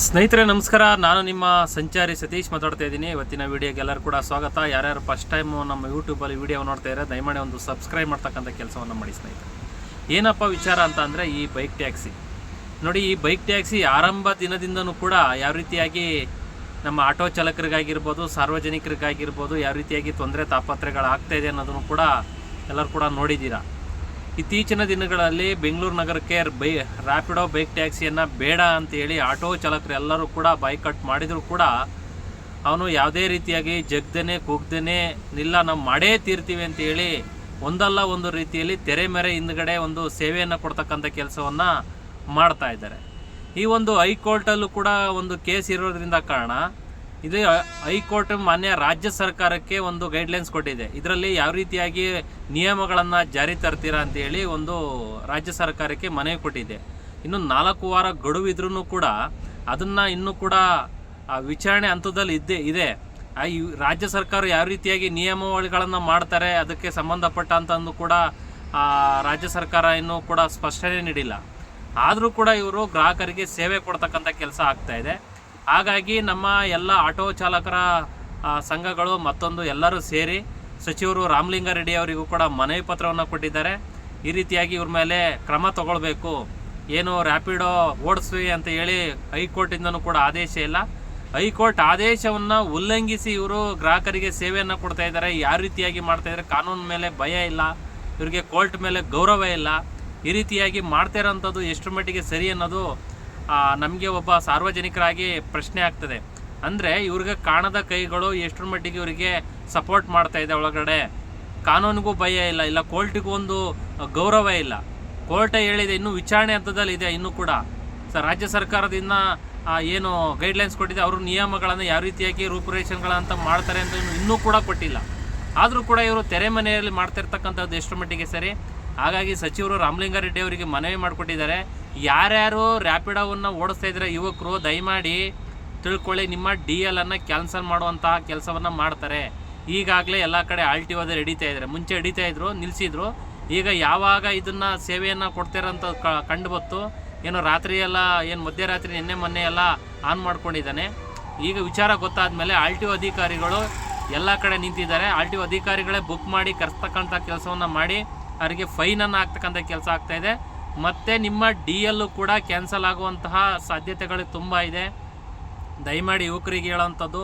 ಸ್ನೇಹಿತರೆ, ನಮಸ್ಕಾರ. ನಾನು ನಿಮ್ಮ ಸಂಚಾರಿ ಸತೀಶ್ ಮಾತಾಡ್ತಾ ಇದ್ದೀನಿ. ಇವತ್ತಿನ ವಿಡಿಯೋಗೆ ಎಲ್ಲರೂ ಕೂಡ ಸ್ವಾಗತ. ಯಾರ್ಯಾರು ಫಸ್ಟ್ ಟೈಮು ನಮ್ಮ ಯೂಟ್ಯೂಬಲ್ಲಿ ವಿಡಿಯೋ ನೋಡ್ತಾ ಇದ್ದಾರೆ, ದಯಮಾಡಿ ಒಂದು ಸಬ್ಸ್ಕ್ರೈಬ್ ಮಾಡ್ತಕ್ಕಂಥ ಕೆಲಸವನ್ನು ಮಾಡಿ ಸ್ನೇಹಿತರೆ. ಏನಪ್ಪ ವಿಚಾರ ಅಂತ ಅಂದರೆ ಈ ಬೈಕ್ ಟ್ಯಾಕ್ಸಿ ನೋಡಿ, ಈ ಬೈಕ್ ಟ್ಯಾಕ್ಸಿ ಆರಂಭ ದಿನದಿಂದನೂ ಕೂಡ ಯಾವ ರೀತಿಯಾಗಿ ನಮ್ಮ ಆಟೋ ಚಾಲಕರಿಗಾಗಿರ್ಬೋದು, ಸಾರ್ವಜನಿಕರಿಗಾಗಿರ್ಬೋದು, ಯಾವ ರೀತಿಯಾಗಿ ತೊಂದರೆ ತಾಪತ್ರೆಗಳಾಗ್ತಾ ಇದೆ ಅನ್ನೋದನ್ನು ಕೂಡ ಎಲ್ಲರೂ ಕೂಡ ನೋಡಿದ್ದೀರಾ? ಇತ್ತೀಚಿನ ದಿನಗಳಲ್ಲಿ ಬೆಂಗಳೂರು ನಗರಕ್ಕೆ ಬೈ ರ್ಯಾಪಿಡೋ ಬೈಕ್ ಟ್ಯಾಕ್ಸಿಯನ್ನು ಬೇಡ ಅಂತೇಳಿ ಆಟೋ ಚಾಲಕರು ಎಲ್ಲರೂ ಕೂಡ ಬೈಕಟ್ ಮಾಡಿದರೂ ಕೂಡ ಅವನು ಯಾವುದೇ ರೀತಿಯಾಗಿ ಜಗ್ದೇನೆ, ಕೂಗ್ದೇನೆ ಇಲ್ಲ ನಾವು ಮಾಡೇ ತೀರ್ತೀವಿ ಅಂತೇಳಿ ಒಂದಲ್ಲ ಒಂದು ರೀತಿಯಲ್ಲಿ ತೆರೆ ಮೇರೆ ಹಿಂದ್ಗಡೆ ಒಂದು ಸೇವೆಯನ್ನು ಕೊಡ್ತಕ್ಕಂಥ ಕೆಲಸವನ್ನು ಮಾಡ್ತಾ ಇದ್ದಾರೆ. ಈ ಒಂದು ಹೈಕೋರ್ಟಲ್ಲೂ ಕೂಡ ಒಂದು ಕೇಸ್ ಇರೋದ್ರಿಂದ ಕಾರಣ ಇದು ಹೈಕೋರ್ಟ್ ಮಾನ್ಯ ರಾಜ್ಯ ಸರ್ಕಾರಕ್ಕೆ ಒಂದು ಗೈಡ್ಲೈನ್ಸ್ ಕೊಟ್ಟಿದೆ. ಇದರಲ್ಲಿ ಯಾವ ರೀತಿಯಾಗಿ ನಿಯಮಗಳನ್ನು ಜಾರಿ ತರ್ತೀರಾ ಅಂತೇಳಿ ಒಂದು ರಾಜ್ಯ ಸರ್ಕಾರಕ್ಕೆ ಮನವಿ ಕೊಟ್ಟಿದೆ. ಇನ್ನು ನಾಲ್ಕು ವಾರ ಗಡುವಿದ್ರೂ ಕೂಡ ಅದನ್ನು ಇನ್ನೂ ಕೂಡ ವಿಚಾರಣೆ ಹಂತದಲ್ಲಿ ಇದ್ದೇ, ಇದೆ. ಈ ರಾಜ್ಯ ಸರ್ಕಾರ ಯಾವ ರೀತಿಯಾಗಿ ನಿಯಮಾವಳಿಗಳನ್ನು ಮಾಡ್ತಾರೆ, ಅದಕ್ಕೆ ಸಂಬಂಧಪಟ್ಟಂತಂದು ಕೂಡ ರಾಜ್ಯ ಸರ್ಕಾರ ಇನ್ನೂ ಕೂಡ ಸ್ಪಷ್ಟನೆ ನೀಡಿಲ್ಲ. ಆದರೂ ಕೂಡ ಇವರು ಗ್ರಾಹಕರಿಗೆ ಸೇವೆ ಕೊಡ್ತಕ್ಕಂಥ ಕೆಲಸ ಆಗ್ತಾ ಇದೆ. ಹಾಗಾಗಿ ನಮ್ಮ ಎಲ್ಲ ಆಟೋ ಚಾಲಕರ ಸಂಘಗಳು ಮತ್ತೊಂದು ಎಲ್ಲರೂ ಸೇರಿ ಸಚಿವರು ರಾಮಲಿಂಗಾರೆಡ್ಡಿ ಅವರಿಗೂ ಕೂಡ ಮನವಿ ಪತ್ರವನ್ನು ಕೊಟ್ಟಿದ್ದಾರೆ. ಈ ರೀತಿಯಾಗಿ ಇವ್ರ ಮೇಲೆ ಕ್ರಮ ತಗೊಳ್ಬೇಕು. ಏನು ರ್ಯಾಪಿಡೋ ಓಡಿಸಿ ಅಂತ ಹೇಳಿ ಹೈಕೋರ್ಟಿಂದನೂ ಕೂಡ ಆದೇಶ ಇಲ್ಲ. ಹೈಕೋರ್ಟ್ ಆದೇಶವನ್ನು ಉಲ್ಲಂಘಿಸಿ ಇವರು ಗ್ರಾಹಕರಿಗೆ ಸೇವೆಯನ್ನು ಕೊಡ್ತಾ ಇದ್ದಾರೆ. ಯಾವ ರೀತಿಯಾಗಿ ಮಾಡ್ತಾ ಇದ್ದಾರೆ ಕಾನೂನು ಮೇಲೆ ಭಯ ಇಲ್ಲ. ಇವರಿಗೆ ಕೋರ್ಟ್ ಮೇಲೆ ಗೌರವ ಇಲ್ಲ. ಈ ರೀತಿಯಾಗಿ ಮಾಡ್ತಾ ಇರೋಂಥದ್ದು ಎಷ್ಟು ಮಟ್ಟಿಗೆ ಸರಿ ಅನ್ನೋದು ನಮಗೆ ಒಬ್ಬ ಸಾರ್ವಜನಿಕರಾಗಿ ಪ್ರಶ್ನೆ ಆಗ್ತದೆ. ಅಂದರೆ ಇವ್ರಿಗೆ ಕಾಣದ ಕೈಗಳು ಎಷ್ಟರ ಮಟ್ಟಿಗೆ ಇವರಿಗೆ ಸಪೋರ್ಟ್ ಮಾಡ್ತಾ ಇದೆ ಒಳಗಡೆ? ಕಾನೂನಿಗೂ ಭಯ ಇಲ್ಲ ಇಲ್ಲ ಕೋರ್ಟಿಗೂ ಒಂದು ಗೌರವ ಇಲ್ಲ. ಕೋರ್ಟೇ ಹೇಳಿದೆ, ಇನ್ನೂ ವಿಚಾರಣೆ ಹಂತದಲ್ಲಿ ಇದೆ, ಇನ್ನೂ ಕೂಡ. ಸ, ರಾಜ್ಯ ಸರ್ಕಾರದಿಂದ ಏನು ಗೈಡ್ಲೈನ್ಸ್ ಕೊಟ್ಟಿದೆ, ಅವರು ನಿಯಮಗಳನ್ನು ಯಾವ ರೀತಿಯಾಗಿ ರೂಪುರೇಷನ್ಗಳಂತ ಮಾಡ್ತಾರೆ ಅಂತ ಇನ್ನೂ ಕೂಡ ಕೊಟ್ಟಿಲ್ಲ. ಆದರೂ ಕೂಡ ಇವರು ತೆರೆ ಮನೆಯಲ್ಲಿ ಮಾಡ್ತಿರ್ತಕ್ಕಂಥದ್ದು ಎಷ್ಟರ ಮಟ್ಟಿಗೆ ಸರಿ? ಹಾಗಾಗಿ ಸಚಿವರು ರಾಮಲಿಂಗಾರೆಡ್ಡಿ ಅವರಿಗೆ ಮನವಿ ಮಾಡಿಕೊಟ್ಟಿದ್ದಾರೆ. ಯಾರ್ಯಾರು ರ್ಯಾಪಿಡೋವನ್ನು ಓಡಿಸ್ತಾ ಇದ್ರೆ ಯುವಕರು, ದಯಮಾಡಿ ತಿಳ್ಕೊಳ್ಳಿ, ನಿಮ್ಮ ಡಿ ಎಲ್ ಅನ್ನು ಕ್ಯಾನ್ಸಲ್ ಮಾಡುವಂತಹ ಕೆಲಸವನ್ನು ಮಾಡ್ತಾರೆ. ಈಗಾಗಲೇ ಎಲ್ಲ ಕಡೆ ಆಲ್ ಟಿ ಓದಲ್ಲಿ ಹಿಡಿತಾ ಇದ್ದಾರೆ. ಮುಂಚೆ ಹಿಡಿತಾ ಇದ್ರು ನಿಲ್ಲಿಸಿದ್ರು ಈಗ ಯಾವಾಗ ಇದನ್ನು ಸೇವೆಯನ್ನು ಕೊಡ್ತಿರೋಂಥ ಕಂಡು ಬತ್ತು ಏನು ರಾತ್ರಿ ಎಲ್ಲ, ಏನು ಮಧ್ಯರಾತ್ರಿ, ನಿನ್ನೆ ಮೊನ್ನೆ ಎಲ್ಲ ಆನ್ ಮಾಡ್ಕೊಂಡಿದ್ದಾನೆ. ಈಗ ವಿಚಾರ ಗೊತ್ತಾದ್ಮೇಲೆ ಆಲ್ ಟಿ ಅಧಿಕಾರಿಗಳು ಎಲ್ಲ ಕಡೆ ನಿಂತಿದ್ದಾರೆ. ಆಲ್ ಟಿ ಅಧಿಕಾರಿಗಳೇ ಬುಕ್ ಮಾಡಿ, ಕರೆಸ್ತಕ್ಕಂಥ ಕೆಲಸವನ್ನು ಮಾಡಿ, ಅವರಿಗೆ ಫೈನನ್ನು ಹಾಕ್ತಕ್ಕಂಥ ಕೆಲಸ ಆಗ್ತಾಯಿದೆ ಮತ್ತು ನಿಮ್ಮ ಡಿ ಎಲ್ಲು ಕೂಡ ಕ್ಯಾನ್ಸಲ್ ಆಗುವಂತಹ ಸಾಧ್ಯತೆಗಳು ತುಂಬ ಇದೆ. ದಯಮಾಡಿ ಯುವಕರಿಗೆ ಹೇಳೋವಂಥದ್ದು,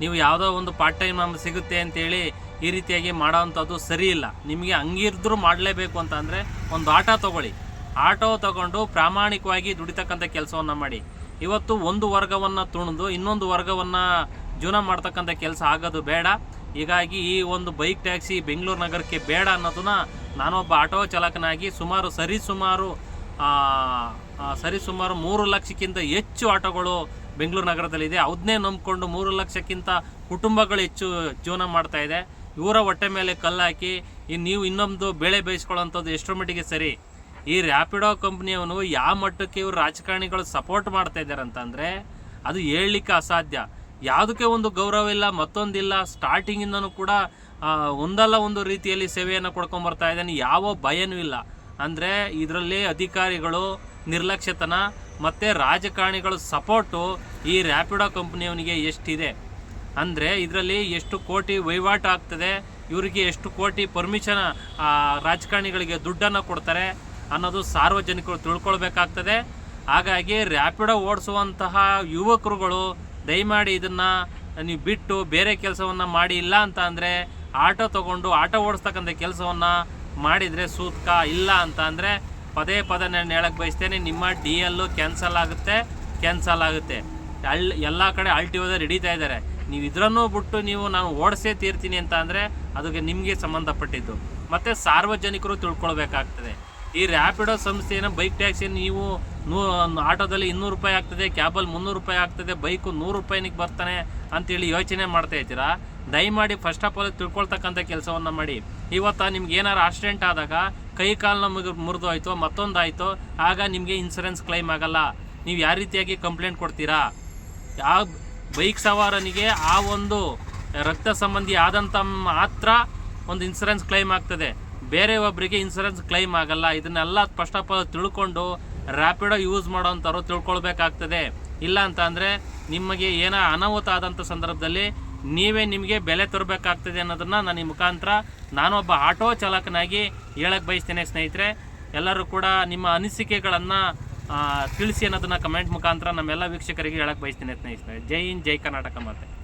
ನೀವು ಯಾವುದೋ ಒಂದು ಪಾರ್ಟ್ ಟೈಮ್ ನಮ್ಗೆ ಸಿಗುತ್ತೆ ಅಂತೇಳಿ ಈ ರೀತಿಯಾಗಿ ಮಾಡೋವಂಥದ್ದು ಸರಿ ಇಲ್ಲ. ನಿಮಗೆ ಹಂಗಿದ್ರೂ ಮಾಡಲೇಬೇಕು ಅಂತ ಅಂದರೆ ಒಂದು ಆಟೋ ತೊಗೊಳ್ಳಿ. ಆಟೋ ತಗೊಂಡು ಪ್ರಾಮಾಣಿಕವಾಗಿ ದುಡಿತಕ್ಕಂಥ ಕೆಲಸವನ್ನು ಮಾಡಿ. ಇವತ್ತು ಒಂದು ವರ್ಗವನ್ನು ತುಣಿದು, ಇನ್ನೊಂದು ವರ್ಗವನ್ನು ಜೀವನ ಮಾಡ್ತಕ್ಕಂಥ ಕೆಲಸ ಆಗೋದು ಬೇಡ. ಹೀಗಾಗಿ ಈ ಒಂದು ಬೈಕ್ ಟ್ಯಾಕ್ಸಿ ಬೆಂಗಳೂರು ನಗರಕ್ಕೆ ಬೇಡ ಅನ್ನೋದನ್ನ ನಾನೊಬ್ಬ ಆಟೋ ಚಾಲಕನಾಗಿ ಸುಮಾರು ಸರಿ ಸುಮಾರು ಸರಿ ಸುಮಾರು ಮೂರು ಲಕ್ಷಕ್ಕಿಂತ ಹೆಚ್ಚು ಆಟೋಗಳು ಬೆಂಗಳೂರು ನಗರದಲ್ಲಿದೆ. ಅದನ್ನೇ ನಂಬಿಕೊಂಡು ಮೂರು ಲಕ್ಷಕ್ಕಿಂತ ಕುಟುಂಬಗಳು ಹೆಚ್ಚು ಜೀವನ ಮಾಡ್ತಾ ಇದೆ. ಇವರ ಹೊಟ್ಟೆ ಮೇಲೆ ಕಲ್ಲಾಕಿ ಇನ್ನು ನೀವು ಇನ್ನೊಂದು ಬೆಳೆ ಬೇಯಿಸ್ಕೊಳ್ಳೋಂಥದ್ದು ಎಷ್ಟರ ಮಟ್ಟಿಗೆ ಸರಿ? ಈ ರ್ಯಾಪಿಡೋ ಕಂಪ್ನಿಯವನು ಯಾವ ಮಟ್ಟಕ್ಕೆ ಇವರು ರಾಜಕಾರಣಿಗಳು ಸಪೋರ್ಟ್ ಮಾಡ್ತಾ ಇದ್ದಾರೆ ಅಂತಂದರೆ, ಅದು ಹೇಳಲಿಕ್ಕೆ ಅಸಾಧ್ಯ. ಯಾವುದಕ್ಕೆ ಒಂದು ಗೌರವ ಇಲ್ಲ, ಮತ್ತೊಂದಿಲ್ಲ ಸ್ಟಾರ್ಟಿಂಗಿಂದನೂ ಕೂಡ ಒಂದಲ್ಲ ಒಂದು ರೀತಿಯಲ್ಲಿ ಸೇವೆಯನ್ನು ಕೊಡ್ಕೊಂಬರ್ತಾ ಇದ್ದಾನೆ. ಯಾವ ಭಯನೂ ಇಲ್ಲ. ಅಂದರೆ ಇದರಲ್ಲಿ ಅಧಿಕಾರಿಗಳು, ನಿರ್ಲಕ್ಷ್ಯತನ ಮತ್ತು ರಾಜಕಾರಣಿಗಳ ಸಪೋರ್ಟು ಈ ರ್ಯಾಪಿಡೋ ಕಂಪ್ನಿಯವನಿಗೆ ಎಷ್ಟಿದೆ. ಅಂದರೆ ಇದರಲ್ಲಿ ಎಷ್ಟು ಕೋಟಿ ವಹಿವಾಟು ಆಗ್ತದೆ, ಇವರಿಗೆ ಎಷ್ಟು ಕೋಟಿ ಪರ್ಮಿಷನ್ ರಾಜಕಾರಣಿಗಳಿಗೆ ದುಡ್ಡನ್ನು ಕೊಡ್ತಾರೆ ಅನ್ನೋದು ಸಾರ್ವಜನಿಕರು ತಿಳ್ಕೊಳ್ಬೇಕಾಗ್ತದೆ. ಹಾಗಾಗಿ ರ್ಯಾಪಿಡೋ ಓಡಿಸುವಂತಹ ಯುವಕರುಗಳು ದಯಮಾಡಿ ಇದನ್ನು ನೀವು ಬಿಟ್ಟು ಬೇರೆ ಕೆಲಸವನ್ನು ಮಾಡಿ ಇಲ್ಲ ಅಂತ ಅಂದರೆ ಆಟೋ ತಗೊಂಡು ಆಟೋ ಓಡಿಸ್ತಕ್ಕಂಥ ಕೆಲಸವನ್ನು ಮಾಡಿದರೆ ಸೂತ್ಕ ಇಲ್ಲ ಅಂತ ಅಂದರೆ ಪದೇ ಪದೇ ನಾನು ಹೇಳಕ್ಕೆ ಬಯಸ್ತೇನೆ, ನಿಮ್ಮ ಡಿ ಎಲ್ಲು ಕ್ಯಾನ್ಸಲ್ ಆಗುತ್ತೆ ಕ್ಯಾನ್ಸಲ್ ಆಗುತ್ತೆ. ಅಲ್ ಎಲ್ಲ ಕಡೆ ಆಲ್ಟಿಒದಲ್ಲಿ ಹಿಡಿತಾ ಇದ್ದಾರೆ. ನೀವು ಇದರನ್ನೂ ಬಿಟ್ಟು ನೀವು ನಾನು ಓಡಿಸೇ ತೀರ್ತೀನಿ ಅಂತ ಅಂದರೆ ಅದಕ್ಕೆ ನಿಮಗೆ ಸಂಬಂಧಪಟ್ಟಿದ್ದು. ಮತ್ತು ಸಾರ್ವಜನಿಕರು ತಿಳ್ಕೊಳ್ಬೇಕಾಗ್ತದೆ. ಈ ರ್ಯಾಪಿಡೋ ಸಂಸ್ಥೆಯನ್ನು ಬೈಕ್ ಟ್ಯಾಕ್ಸಿ ನೀವು ನೂ ಆಟೋದಲ್ಲಿ ಇನ್ನೂರು ರೂಪಾಯಿ ಆಗ್ತದೆ ಕ್ಯಾಬಲ್ಲಿ ಮುನ್ನೂರು ರೂಪಾಯಿ ಆಗ್ತದೆ ಬೈಕು ನೂರು ರೂಪಾಯಿನಿಗೆ ಬರ್ತಾನೆ ಅಂತೇಳಿ ಯೋಚನೆ ಮಾಡ್ತಾ ಇದ್ದೀರಾ? ದಯಮಾಡಿ ಫಸ್ಟ್ ಆಫ್ ಆಲ್ ತಿಳ್ಕೊಳ್ತಕ್ಕಂಥ ಕೆಲಸವನ್ನು ಮಾಡಿ. ಇವತ್ತು ನಿಮ್ಗೆ ಏನಾರು ಆಕ್ಸಿಡೆಂಟ್ ಆದಾಗ ಕೈ ಕಾಲು ನಮಗೆ ಮುರಿದೋಯ್ತು, ಮತ್ತೊಂದಾಯಿತು, ಆಗ ನಿಮಗೆ ಇನ್ಸೂರೆನ್ಸ್ ಕ್ಲೈಮ್ ಆಗಲ್ಲ. ನೀವು ಯಾವ ರೀತಿಯಾಗಿ ಕಂಪ್ಲೇಂಟ್ ಕೊಡ್ತೀರಾ? ಆ ಬೈಕ್ ಸವಾರನಿಗೆ ಆ ಒಂದು ರಕ್ತ ಸಂಬಂಧಿ ಆದಂಥ ಮಾತ್ರ ಒಂದು ಇನ್ಸೂರೆನ್ಸ್ ಕ್ಲೈಮ್ ಆಗ್ತದೆ. ಬೇರೆ ಒಬ್ಬರಿಗೆ ಇನ್ಸೂರೆನ್ಸ್ ಕ್ಲೈಮ್ ಆಗಲ್ಲ. ಇದನ್ನೆಲ್ಲ ಫಸ್ಟ್ ಆಫ್ ಆಲ್ ತಿಳ್ಕೊಂಡು ರ್ಯಾಪಿಡೋ ಯೂಸ್ ಮಾಡೋಂಥವ್ರು ತಿಳ್ಕೊಳ್ಬೇಕಾಗ್ತದೆ. ಇಲ್ಲ ಅಂತ ಅಂದರೆ ನಿಮಗೆ ಏನೋ ಅನಾಹುತ ಆದಂಥ ಸಂದರ್ಭದಲ್ಲಿ ನೀವೇ ನಿಮಗೆ ಬೆಲೆ ತರಬೇಕಾಗ್ತದೆ ಅನ್ನೋದನ್ನು ನಾನು ಈ ಮುಖಾಂತರ ನಾನೊಬ್ಬ ಆಟೋ ಚಾಲಕನಾಗಿ ಹೇಳಕ್ಕೆ ಬಯಸ್ತೇನೆ ಸ್ನೇಹಿತರೆ. ಎಲ್ಲರೂ ಕೂಡ ನಿಮ್ಮ ಅನಿಸಿಕೆಗಳನ್ನು ತಿಳಿಸಿ ಅನ್ನೋದನ್ನು ಕಮೆಂಟ್ ಮುಖಾಂತರ ನಮ್ಮೆಲ್ಲ ವೀಕ್ಷಕರಿಗೆ ಹೇಳಕ್ಕೆ ಬಯಸ್ತೇನೆ ಸ್ನೇಹಿತರೆ. ಜೈ ಹಿಂದ್, ಜೈ ಕರ್ನಾಟಕ ಮಾತೆ.